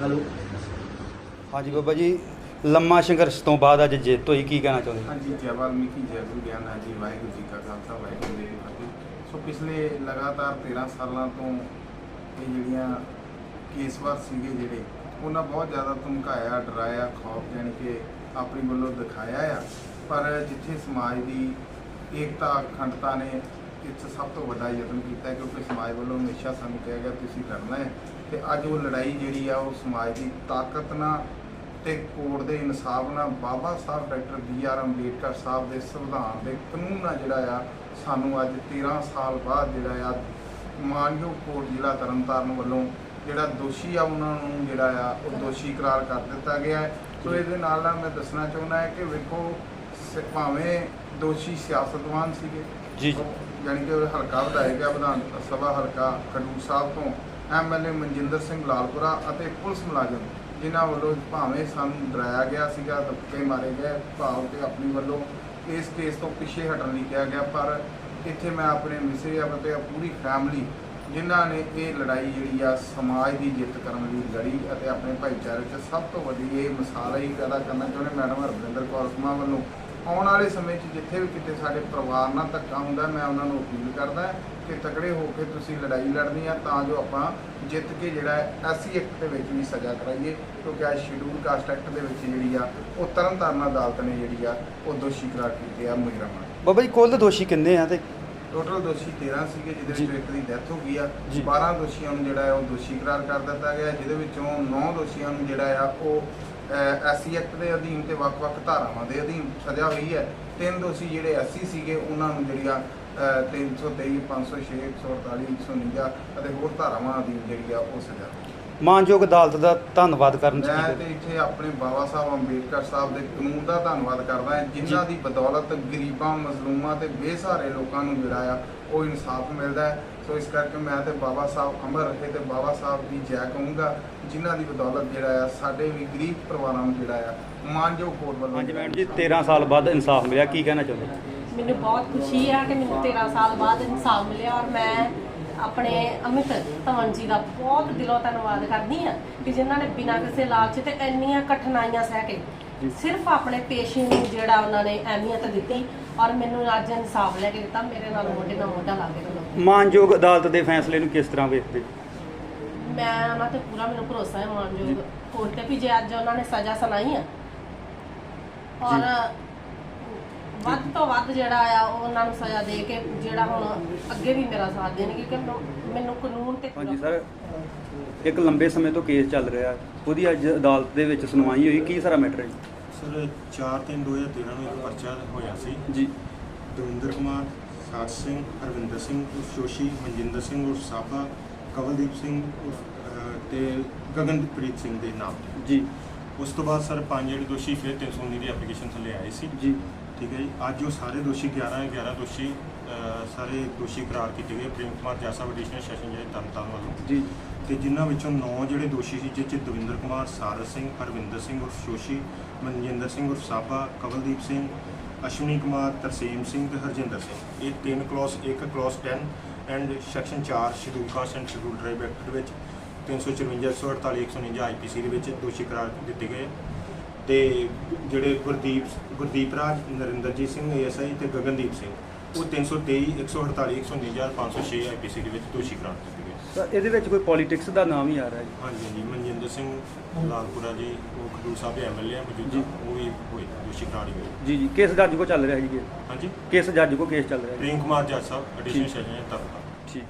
Hello. ਹਾਂਜੀ ਬਾਬਾ ਜੀ, ਲੰਮਾ ਸੰਘਰਸ਼ ਤੋਂ ਬਾਅਦ ਅੱਜ ਜਿੱਤ ਹੋਈ, ਕੀ ਕਹਿਣਾ ਚਾਹੁੰਦੇ? ਹਾਂਜੀ, ਜੈ ਵਾਲਮੀਕੀ, ਜੈ ਗੁਰੂ ਗਿਆਨ ਹੈ ਜੀ, ਵਾਹਿਗੁਰੂ ਜੀ ਕਾ ਖਾਲਸਾ, ਵਾਹਿਗੁਰੂ ਜੀ ਕੀ ਫਤਿਹ। ਸੋ ਪਿਛਲੇ ਲਗਾਤਾਰ 13 ਸਾਲਾਂ ਤੋਂ ਇਹ ਜਿਹੜੀਆਂ ਕੇਸਵਾਰ ਸੀਗੇ ਜਿਹੜੇ, ਉਹਨਾਂ ਬਹੁਤ ਜ਼ਿਆਦਾ ਧਮਕਾਇਆ, ਡਰਾਇਆ, ਖੌਫ ਦੇਣ ਕੇ ਆਪਣੀ ਵੱਲੋਂ ਦਿਖਾਇਆ ਆ। ਪਰ ਜਿੱਥੇ ਸਮਾਜ ਦੀ ਏਕਤਾ, ਅਖੰਡਤਾ ਨੇ ਇਸ 'ਚ ਸਭ ਤੋਂ ਵੱਡਾ ਯਤਨ ਕੀਤਾ ਕਿਉਂਕਿ ਸਮਾਜ ਵੱਲੋਂ ਹਮੇਸ਼ਾ ਸਾਨੂੰ ਕਿਹਾ ਗਿਆ ਤੁਸੀਂ ਲੜਨਾ ਹੈ ਤੇ ਅੱਜ ਉਹ ਲੜਾਈ ਜਿਹੜੀ ਆ ਉਹ ਸਮਾਜ ਦੀ ਤਾਕਤ ਨਾਲ ਤੇ ਕੋਰਟ ਦੇ ਇਨਸਾਫ ਨਾਲ Baba Saheb doctor B R Ambedkar Saheb ਦੇ ਸੰਵਿਧਾਨ ਦੇ ਕਾਨੂੰਨ ਨਾਲ ਜਿਹੜਾ ਆ, ਸਾਨੂੰ ਅੱਜ 13 ਸਾਲ ਬਾਅਦ ਜਿਹੜਾ ਆ, ਮਾਨਯੋਗ ਕੋਰਟ ਜ਼ਿਲ੍ਹਾ ਤਰਨਤਾਰਨ ਵੱਲੋਂ ਜਿਹੜਾ ਦੋਸ਼ੀ ਆ, ਉਹਨਾਂ ਨੂੰ ਜਿਹੜਾ ਆ, ਉਹ ਦੋਸ਼ੀ ਕਰਾਰ ਕਰ ਦਿੱਤਾ ਗਿਆ ਹੈ। ਸੋ ਇਹਦੇ ਨਾਲ ਨਾਲ ਮੈਂ ਦੱਸਣਾ ਚਾਹੁੰਦਾ ਹੈ ਕਿ ਵੇਖੋ ਸ- ਭਾਵੇਂ ਦੋਸ਼ੀ ਸਿਆਸਤਵਾਨ ਸੀਗੇ ਜੀ। ਯਾਨੀ ਕਿ ਉਹ ਹਲਕਾ ਵਿਧਾਇਕ ਆ ਵਿਧਾਨ ਸਭਾ ਹਲਕਾ ਖਡੂਰ ਸਾਹਿਬ ਤੋਂ ਐਮਐਲਏ ਮਨਜਿੰਦਰ ਸਿੰਘ ਲਾਲਪੁਰਾ ਅਤੇ ਪੁਲਿਸ ਮੁਲਾਜ਼ਮ ਜਿਨ੍ਹਾਂ ਵੱਲੋਂ ਭਾਵੇਂ ਸਾਨੂੰ ਡਰਾਇਆ ਗਿਆ ਸੀਗਾ ਧੱਕੇ ਮਾਰੇ ਗਏ ਭਾਵ ਕਿ ਆਪਣੀ ਵੱਲੋਂ ਇਸ ਕੇਸ ਤੋਂ ਪਿੱਛੇ ਹਟਣ ਲਈ ਕਿਹਾ ਗਿਆ ਪਰ ਇੱਥੇ ਮੈਂ ਆਪਣੇ ਮਿਸੇ ਅਤੇ ਪੂਰੀ ਫੈਮਿਲੀ ਜਿਨ੍ਹਾਂ ਨੇ ਇਹ ਲੜਾਈ ਜਿਹੜੀ ਆ ਸਮਾਜ ਦੀ ਜਿੱਤ ਕਰਨ ਲਈ ਲੜੀ ਅਤੇ ਆਪਣੇ ਭਾਈਚਾਰੇ 'ਚ ਸਭ ਤੋਂ ਵੱਡੀ ਇਹ ਮਿਸਾਲ ਹੀ ਪੈਦਾ ਕਰਨਾ ਚਾਹੁੰਦੇ ਮੈਡਮ ਹਰਵਿੰਦਰ ਕੌਰ ਸਮਾ ਵੱਲੋਂ ਆਉਣ ਵਾਲੇ ਸਮੇਂ 'ਚ ਜਿੱਥੇ ਵੀ ਕਿਤੇ ਸਾਡੇ ਪਰਿਵਾਰ ਨਾਲ ਧੱਕਾ ਹੁੰਦਾ ਮੈਂ ਉਹਨਾਂ ਨੂੰ ਅਪੀਲ ਕਰਦਾ ਕਿ ਤਕੜੇ ਹੋ ਕੇ ਤੁਸੀਂ ਲੜਾਈ ਲੜਨੀ ਆ ਤਾਂ ਜੋ ਆਪਾਂ ਜਿੱਤ ਕੇ ਜਿਹੜਾ ਐਸਸੀ ਐਕਟ ਦੇ ਵਿੱਚ ਵੀ ਸਜ਼ਾ ਕਰਾਈਏ ਕਿਉਂਕਿ ਅੱਜ ਸ਼ਡਿਊਲ ਕਾਸਟ ਐਕਟ ਦੇ ਵਿੱਚ ਜਿਹੜੀ ਆ ਉਹ ਤਰਨਤਾਰਨ ਅਦਾਲਤ ਨੇ ਜਿਹੜੀ ਆ ਉਹ ਦੋਸ਼ੀ ਕਰਾਰ ਕੀਤੇ ਆ ਮੁਜਰਮਾਂ ਬਾਬਾ ਜੀ ਕੁੱਲ ਦੋਸ਼ੀ ਕਿੰਨੇ ਆ ਤੇ ਟੋਟਲ ਦੋਸ਼ੀ 13 ਸੀਗੇ ਜਿਹਦੇ। ਵਿੱਚੋਂ ਇੱਕ ਦੀ ਡੈਥ ਹੋ ਗਈ ਆ ਜੀ। 12 ਦੋਸ਼ੀਆਂ ਨੂੰ ਜਿਹੜਾ ਹੈ ਉਹ ਦੋਸ਼ੀ ਕਰਾਰ ਕਰ ਦਿੱਤਾ ਗਿਆ ਜਿਹਦੇ ਵਿੱਚੋਂ 9 ਦੋਸ਼ੀਆਂ ਨੂੰ ਜਿਹੜਾ ਆ ਉਹ ਐਸਸੀ ਐਕਟ ਦੇ ਅਧੀਨ ਤੇ ਵੱਖ-ਵੱਖ ਧਾਰਾਵਾਂ ਦੇ ਅਧੀਨ ਸਜ਼ਾ ਹੋਈ ਹੈ। ਤਿੰਨ ਦੋਸ਼ੀ ਜਿਹੜੇ ਐਸਸੀ ਸੀਗੇ ਉਹਨਾਂ ਨੂੰ ਜਿਹੜੀਆਂ ਅਹ, 323 506 148 149 ਅਤੇ ਹੋਰ ਧਾਰਾਵਾਂ ਅਧੀਨ ਜਿਹੜੀ ਆ ਉਹ ਸਜ਼ਾ ਮਾਨਯੋਗ ਅਦਾਲਤ ਦਾ ਧੰਨਵਾਦ ਕਰਨ ਚ ਮੈਂ ਤੇ ਇੱਥੇ ਆਪਣੇ ਬਾਬਾ ਸਾਹਿਬ ਅੰਬੇਡਕਰ ਸਾਹਿਬ ਦੇ ਕਾਨੂੰਨ ਦਾ ਧੰਨਵਾਦ ਕਰਦਾ ਹਾਂ। ਜਿਨ੍ਹਾਂ ਦੀ ਬਦੌਲਤ ਗਰੀਬਾਂ ਮਜ਼ਲੂਮਾਂ ਤੇ ਬੇਸਹਾਰੇ ਲੋਕਾਂ ਨੂੰ ਜਿਹੜਾ ਆ ਉਹ ਇਨਸਾਫ ਮਿਲਦਾ ਹੈ। ਸੋ ਇਸ ਕਰਕੇ ਮੈਂ ਤੇ ਬਾਬਾ ਸਾਹਿਬ ਅਮਰ ਰਹੇ ਤੇ ਬਾਬਾ ਸਾਹਿਬ ਦੀ ਜੈ ਕਹੂੰਗਾ ਜਿਨ੍ਹਾਂ ਦੀ ਬਦੌਲਤ ਜਿਹੜਾ ਆ ਸਾਡੇ ਵੀ ਗਰੀਬ ਪਰਿਵਾਰਾਂ ਨੂੰ ਜਿਹੜਾ ਆ ਮਾਨਯੋਗ ਕੋਰਟ ਵੱਲੋਂ ਹਾਂਜੀ ਮੈਡਮ ਜੀ 13 ਸਾਲ ਬਾਅਦ ਇਨਸਾਫ ਮਿਲਿਆ ਕੀ ਕਹਿਣਾ ਚਾਹੁੰਦੇ? ਮੈਨੂੰ ਬਹੁਤ ਖੁਸ਼ੀ ਆ ਕਿ ਮੈਨੂੰ 13 ਸਾਲ ਬਾਅਦ ਇਨਸਾਫ ਮਿਲਿਆ ਔਰ ਮੈਂ ਆਪਣੇ ਅਮਿਤ ਧਵਨ ਜੀ ਦਾ ਬਹੁਤ ਦਿਲੋਂ ਧੰਨਵਾਦ ਕਰਦੀ ਆ ਕਿ ਜਿਨ੍ਹਾਂ ਨੇ ਬਿਨਾਂ ਕਿਸੇ ਲਾਲਚ ਤੇ ਇੰਨੀਆਂ ਕਠਿਨਾਈਆਂ ਸਹਿ ਕੇ ਸਿਰਫ ਆਪਣੇ ਪੇਸ਼ੇ ਨੂੰ ਜਿਹੜਾ ਉਹਨਾਂ ਨੇ ਅਹਿਮੀਅਤ ਦਿੱਤੀ ਔਰ ਮੈਨੂੰ ਅੱਜ ਇਨਸਾਫ ਲੈ ਕੇ ਦਿੱਤਾ ਮੇਰੇ ਨਾਲ ਮੋਢੇ ਨਾਲ ਮੋਢਾ ਲਾ ਕੇ ਮਾਨਯੋਗ ਅਦਾਲਤ ਦੇ ਫੈਸਲੇ ਨੂੰ ਕਿਸ ਤਰ੍ਹਾਂ ਵੇਖਦੇ? ਮੈਂ ਉਹਨਾਂ ਤੇ ਪੂਰਾ ਮੈਨੂੰ ਭਰੋਸਾ ਹੈ ਮਾਨਯੋਗ ਕੋਰਟ ਤੇ ਵੀ ਜੇ ਅੱਜ ਉਹਨਾਂ ਨੇ ਸਜ਼ਾ ਸੁਣਾਈ ਆ ਔਰ ਵੱਧ ਤੋਂ ਵੱਧ ਜਿਹੜਾ ਆ ਉਹ ਉਹਨਾਂ ਨੂੰ ਸਜ਼ਾ ਦੇ ਕੇ ਜਿਹੜਾ ਹੁਣ ਅੱਗੇ ਵੀ ਮੇਰਾ ਸਾਥ ਦੇਣਗੇ ਕਿ ਮੈਨੂੰ- ਮੈਨੂੰ ਕਾਨੂੰਨ ਤੇ ਹਾਂਜੀ ਸਰ। ਇੱਕ ਲੰਬੇ ਸਮੇਂ ਤੋਂ ਕੇਸ ਚੱਲ ਰਿਹਾ ਉਹਦੀ ਅੱਜ ਅਦਾਲਤ ਦੇ ਵਿੱਚ ਸੁਣਵਾਈ ਹੋਈ। ਕੀ ਸਾਰਾ ਮੈਟਰ ਹੈ ਸਰ 4 3 2013 ਨੂੰ ਇੱਕ ਪਰਚਾ ਹੋਇਆ ਸੀ। ਜੀ। ਦਵਿੰਦਰ ਕੁਮਾਰ ਸਾਜ ਸਿੰਘ ਹਰਵਿੰਦਰ ਸਿੰਘ ਉਰਫ ਜੋਸ਼ੀ ਮਨਜਿੰਦਰ ਸਿੰਘ ਉਰਫ ਸਾਬਾ ਕਵਲਦੀਪ ਸਿੰਘ ਅਹ, ਤੇ ਗਗਨਪ੍ਰੀਤ ਸਿੰਘ ਦੇ ਨਾਮ। ਜੀ। ਉਸ ਤੋਂ ਬਾਅਦ ਸਰ ਪੰਜ ਜਿਹੜੇ ਦੋਸ਼ੀ ਫਿਰ 319 ਦੀ ਐਪਲੀਕੇਸ਼ਨ ਥੱਲੇ ਆਏ ਸੀ। ਜੀ। ਠੀਕ ਹੈ ਜੀ। ਅੱਜ ਉਹ ਸਾਰੇ ਦੋਸ਼ੀ 11 11 ਦੋਸ਼ੀ ਅਹ, ਸਾਰੇ ਦੋਸ਼ੀ ਕਰਾਰ ਕੀਤੇ ਗਏ। ਪ੍ਰੇਮ ਕੁਮਾਰ ਜੈਸਾ ਐਡੀਸ਼ਨਲ ਸੈਸ਼ਨ ਜਿਹੜੇ ਤਰਨਤਾਰਨ ਵੱਲੋਂ। ਜੀ। ਤੇ ਜਿਨ੍ਹਾਂ ਵਿੱਚੋਂ 9 ਜਿਹੜੇ ਦੋਸ਼ੀ ਸੀ ਜਿਸ 'ਚ ਦਵਿੰਦਰ ਕੁਮਾਰ ਸਾਰਸ ਸਿੰਘ ਹਰਵਿੰਦਰ ਸਿੰਘ ਉਰਫ ਜੋਸ਼ੀ ਮਨਜਿੰਦਰ ਸਿੰਘ ਉਰਫ ਸਾਬਾ ਕਵਲਦੀਪ ਸਿੰਘ ਅਸ਼ਵਨੀ ਕੁਮਾਰ ਤਰਸੇਮ ਸਿੰਘ ਤੇ ਹਰਜਿੰਦਰ ਸਿੰਘ। ਇਹ ਤਿੰਨ clause 1 clause 10 and section 4 schedule caste and schedule tribe act ਵਿੱਚ 354 148 149 ਆਈਪੀਸੀ ਦੇ ਵਿੱਚ ਦੋਸ਼ੀ ਕਰਾਰ ਦਿੱਤੇ ਗਏ। ਤੇ ਜਿਹੜੇ ਗੁਰਦੀਪ ਗੁਰਦੀਪ ਰਾਜ ਨਰਿੰਦਰਜੀਤ ਸਿੰਘ ਏਐਸਆਈ ਤੇ ਗਗਨਦੀਪ ਸਿੰਘ ਉਹ 323 148 149 506 ਆਈਪੀਸੀ ਦੇ ਵਿੱਚ ਦੋਸ਼ੀ ਕਰਾਰ ਦਿੱਤੇ ਗਏ। ਸਰ ਇਹਦੇ ਵਿੱਚ ਕੋਈ ਪੋਲਿਟਿਕਸ ਦਾ ਨਾਮ ਹੀ ਆ ਰਿਹਾ ਜੀ? ਹਾਂਜੀ ਹਾਂਜੀ ਮਨਜਿੰਦਰ ਸਿੰਘ ਲਾਲਪੁਰਾ ਜੀ ਉਹ ਖਡੂਰ ਸਾਹਿਬ ਦੇ ਐਮਐਲਏ ਆ ਮੌਜੂਦਾ ਜੀ। ਉਹ ਵੀ ਹੋਏ ਦੋਸ਼ੀ ਕਰਾਰ ਗਏ ਜੀ ਜੀ ਕਿਸ ਜੱਜ ਕੋ ਚੱਲ ਰਿਹਾ ਜੀ? ਹਾਂਜੀ। ਕਿਸ ਜੱਜ ਕੋ ਕੇਸ ਚੱਲ ਰਿਹਾ ਜੀ? ਪ੍ਰੇਮ ਕੁਮਾਰ ਜੱਜ ਸਾਹਿਬ ਐਡੀਸ਼ਨਲ ਠੀਕ। ਸੈਸ਼ਨ ਤਰਨਤਾਰਨ ਠੀਕ।